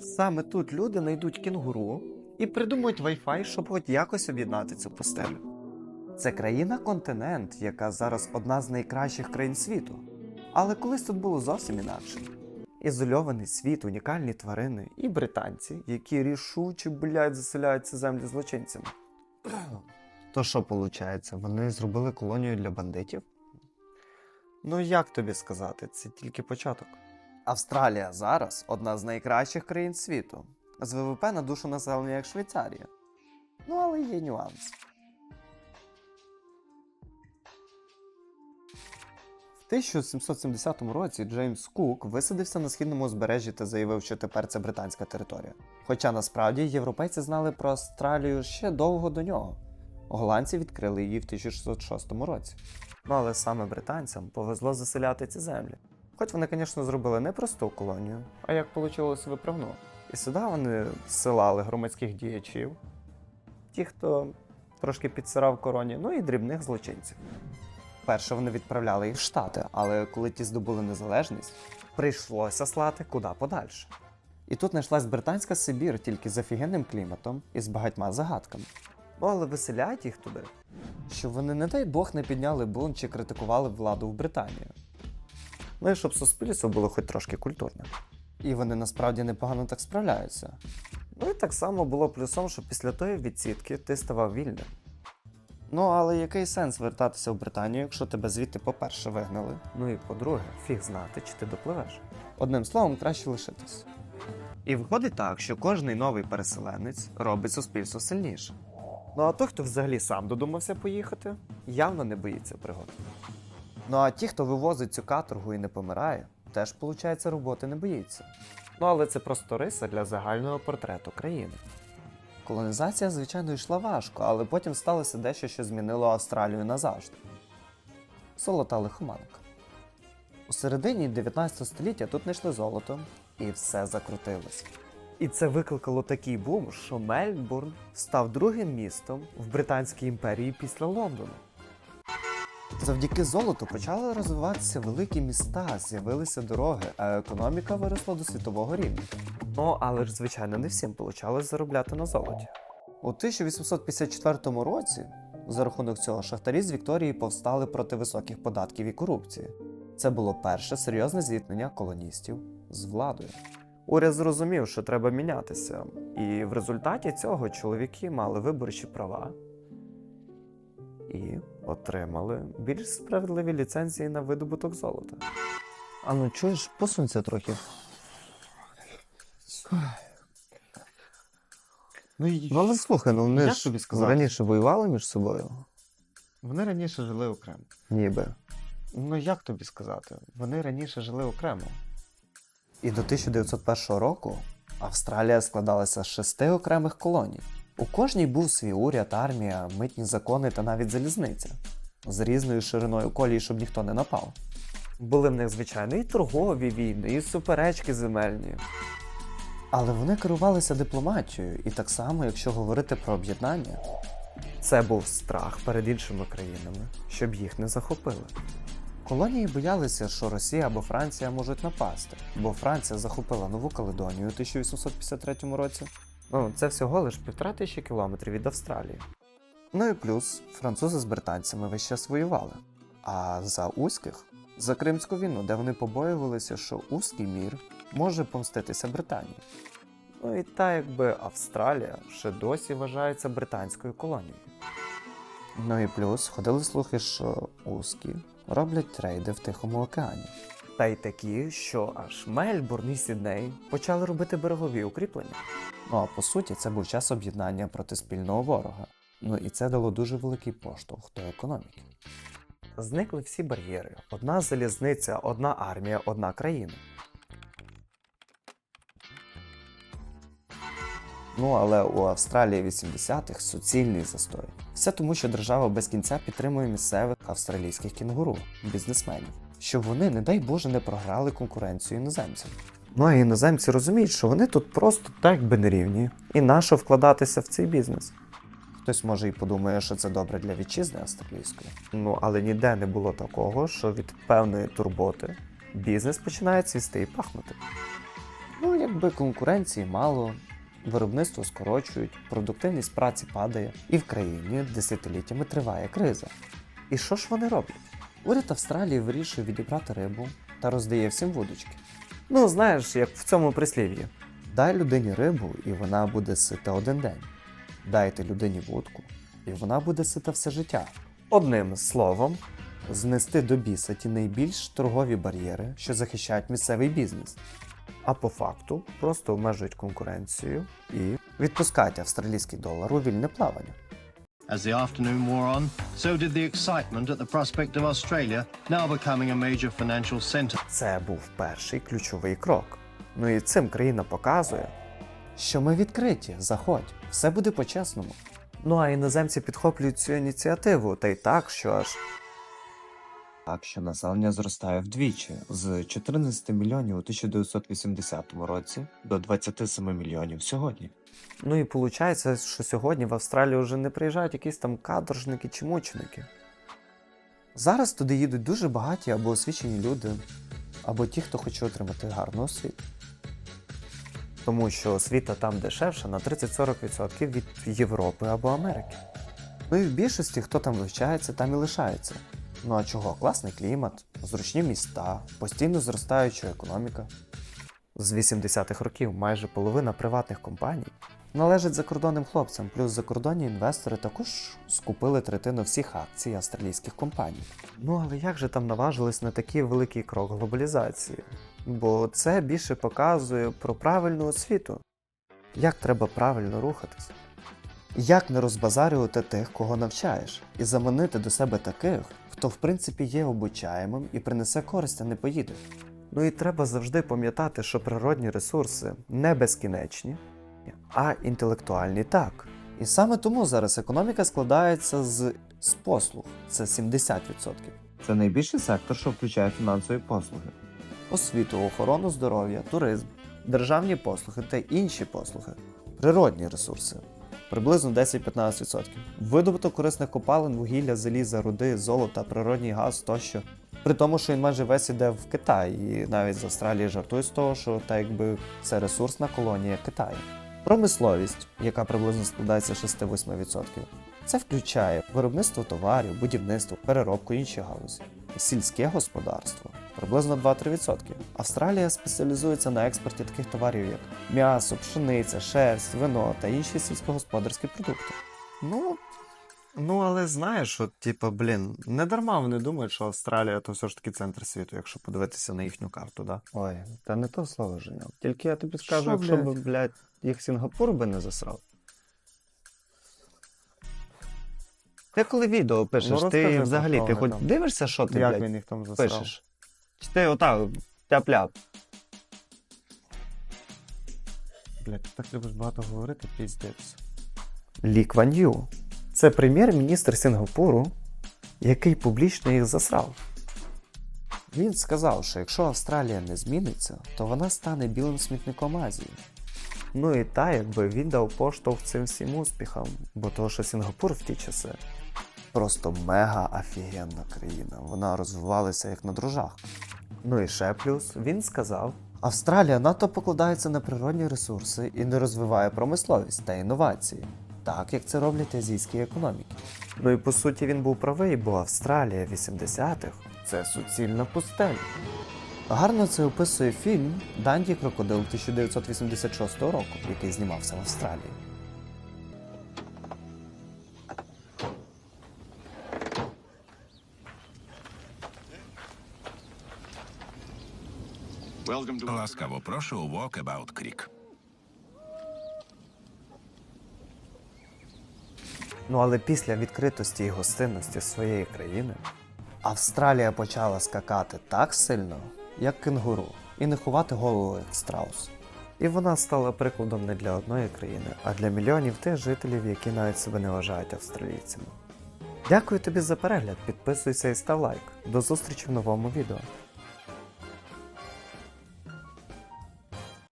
Саме тут люди знайдуть кінгуру і придумають Wi-Fi, щоб хоч якось об'єднати цю пустелю. Це країна-континент, яка зараз одна з найкращих країн світу. Але колись тут було зовсім інакше. Ізольований світ, унікальні тварини і британці, які рішуче, блядь, заселяють ці землі злочинцями. То що виходить? Вони зробили колонію для бандитів? Ну як тобі сказати, це тільки початок. Австралія зараз одна з найкращих країн світу. З ВВП на душу населення як Швейцарія. Ну, але є нюанс. В 1770 році Джеймс Кук висадився на східному узбережжі та заявив, що тепер це британська територія. Хоча насправді європейці знали про Австралію ще довго до нього. Голландці відкрили її в 1606 році. Ну але саме британцям повезло заселяти ці землі. Хоч вони, звісно, зробили не просту колонію, а як вийшло виправно. І сюди вони зсилали громадських діячів, ті, хто трошки підсирав короні, ну і дрібних злочинців. Перше вони відправляли їх в Штати, але коли ті здобули незалежність, прийшлося слати куди подальше. І тут знайшлась британська Сибір тільки з офігенним кліматом і з багатьма загадками. Ну, але виселяють їх туди, щоб вони, не дай Бог, не підняли бунт чи критикували владу в Британії. Ну і щоб суспільство було хоч трошки культурне. І вони насправді непогано так справляються. Ну і так само було плюсом, що після тої відсідки ти ставав вільним. Ну, але який сенс вертатися в Британію, якщо тебе звідти, по-перше, вигнали? Ну і по-друге, фіг знати, чи ти допливеш. Одним словом, краще лишитись. І виходить так, що кожний новий переселенець робить суспільство сильніше. Ну а той, хто взагалі сам додумався поїхати, явно не боїться пригод. Ну а ті, хто вивозить цю каторгу і не помирає, теж, виходить, роботи не боїться. Ну але це просто риса для загального портрету країни. Колонізація, звичайно, йшла важко, але потім сталося дещо, що змінило Австралію назавжди. Золота лихоманка. У середині 19 століття тут знайшли золото, і все закрутилось. І це викликало такий бум, що Мельбурн став другим містом в Британській імперії після Лондона. Завдяки золоту почали розвиватися великі міста, з'явилися дороги, а економіка виросла до світового рівня. Ну, але ж, звичайно, не всім получалось заробляти на золоті. У 1854 році, за рахунок цього, шахтарі з Вікторії повстали проти високих податків і корупції. Це було перше серйозне зіткнення колоністів з владою. Уряд зрозумів, що треба мінятися, і в результаті цього чоловіки мали виборчі права і отримали більш справедливі ліцензії на видобуток золота. А ну чуєш, посунься трохи. Ну, і... Ну, але слухай, ну вони Як ж тобі сказати? раніше воювали між собою. Вони раніше жили окремо. Ніби. Ну як тобі сказати? Вони раніше жили окремо. І до 1901 року Австралія складалася з шести окремих колоній. У кожній був свій уряд, армія, митні закони та навіть залізниця з різною шириною колії, щоб ніхто не напав. Були в них, звичайно, і торгові війни, і суперечки земельні. Але вони керувалися дипломатією, і так само, якщо говорити про об'єднання, це був страх перед іншими країнами, щоб їх не захопили. Колонії боялися, що Росія або Франція можуть напасти, бо Франція захопила Нову Каледонію у 1853 році. Ну, це всього лиш півтора тисячі кілометрів від Австралії. Ну і плюс французи з британцями весь час воювали. А за Узьких за Кримську війну, де вони побоювалися, що Узький мір може помститися Британії. Ну і та якби Австралія ще досі вважається британською колонією. Ну і плюс ходили слухи, що Узкі роблять рейди в Тихому океані. Та й такі, що аж Мельбурн і Сідней почали робити берегові укріплення. Ну а по суті, це був час об'єднання проти спільного ворога. Ну і це дало дуже великий поштовх до економіки. Зникли всі бар'єри: одна залізниця, одна армія, одна країна. Ну але у Австралії 80-х суцільний застой. Все тому, що держава без кінця підтримує місцевих австралійських кінгуру, бізнесменів, щоб вони, не дай Боже, не програли конкуренцію іноземцям. Ну а іноземці розуміють, що вони тут просто так би не рівні, і нащо вкладатися в цей бізнес. Хтось може і подумає, що це добре для вітчизни австралійської. Ну але ніде не було такого, що від певної турботи бізнес починає цвісти і пахнути. Ну, якби конкуренції мало, виробництво скорочують, продуктивність праці падає, і в країні десятиліттями триває криза. І що ж вони роблять? Уряд Австралії вирішує відібрати рибу та роздає всім вудочки. Ну, знаєш, як в цьому прислів'ї. Дай людині рибу, і вона буде сита один день. Дайте людині вудку, і вона буде сита все життя. Одним словом, знести до біса ті найбільш торгові бар'єри, що захищають місцевий бізнес. А по факту просто обмежують конкуренцію і відпускають австралійський долар у вільне плавання. As the afternoon wore on, so did the excitement at the prospect of Australia now becoming a major financial centre. Це був перший ключовий крок. Ну і цим країна показує, що ми відкриті, заходь, все буде по-чесному. Ну а іноземці підхоплюють цю ініціативу, та й так, що аж. Так що населення зростає вдвічі з 14 мільйонів у 1980 році до 27 мільйонів сьогодні. Ну і виходить, що сьогодні в Австралію вже не приїжджають якісь там каторжники чи мученики. Зараз туди їдуть дуже багаті або освічені люди, або ті, хто хоче отримати гарну освіту. Тому що освіта там дешевша на 30-40% від Європи або Америки. Ну і в більшості, хто там вивчається, там і лишається. Ну а чого? Класний клімат, зручні міста, постійно зростаюча економіка. З 80-х років майже половина приватних компаній належить закордонним хлопцям, плюс закордонні інвестори також скупили третину всіх акцій австралійських компаній. Ну але як же там наважились на такий великий крок глобалізації? Бо це більше показує про правильну освіту. Як треба правильно рухатись? Як не розбазарювати тих, кого навчаєш, і заманити до себе таких, хто в принципі є обучаємим і принесе користь, а не поїде. Ну і треба завжди пам'ятати, що природні ресурси не безкінечні, а інтелектуальні так. І саме тому зараз економіка складається з, з послуг це 70%. Це найбільший сектор, що включає фінансові послуги. Освіту, охорону здоров'я, туризм, державні послуги та інші послуги, природні ресурси приблизно 10-15%. Видобуток корисних копалин, вугілля, заліза, руди, золота, природній газ тощо. При тому, що він майже весь іде в Китай, і навіть з Австралії жартують з того, що так якби це ресурсна колонія Китаю. Промисловість, яка приблизно складається 6-8%. Це включає виробництво товарів, будівництво, переробку інші галузі, сільське господарство приблизно 2-3%. Австралія спеціалізується на експорті таких товарів, як м'ясо, пшениця, шерсть, вино та інші сільськогосподарські продукти. Ну, ну але знаєш, от, типу, блін, не дарма вони думають, що Австралія то все ж таки центр світу, якщо подивитися на їхню карту, да? Ой, та не то слово Женя. Тільки я тобі скажу, Що, якщо б, блядь, їх Сінгапур би не засрав. Ти коли відео пишеш, Ну, ти взагалі ти хоч там. дивишся, що ти, Як блядь, він їх там засрав? пишеш? Чи ти отак тяп-ляп? Блядь, ти так любиш багато говорити, піздець. Лі Кван Ю. Це прем'єр-міністр Сінгапуру, який публічно їх засрав. Він сказав, що якщо Австралія не зміниться, то вона стане білим смітником Азії. Ну і та, якби він дав поштовх цим всім успіхам, бо того, що Сінгапур в ті часи просто мега офігенна країна. Вона розвивалася як на дрожжах. Ну і ще плюс він сказав: Австралія надто покладається на природні ресурси і не розвиває промисловість та інновації, так як це роблять азійські економіки. Ну і по суті він був правий, бо Австралія 80-х це суцільна пустеля. Гарно це описує фільм Данді Крокодил 1986 року, який знімався в Австралії. Ласкаво прошу у Walkabout Creek. Ну але після відкритості і гостинності своєї країни Австралія почала скакати так сильно, як кенгуру, і не ховати голову як страус. І вона стала прикладом не для одної країни, а для мільйонів тих жителів, які навіть себе не вважають австралійцями. Дякую тобі за перегляд, підписуйся і став лайк. До зустрічі в новому відео.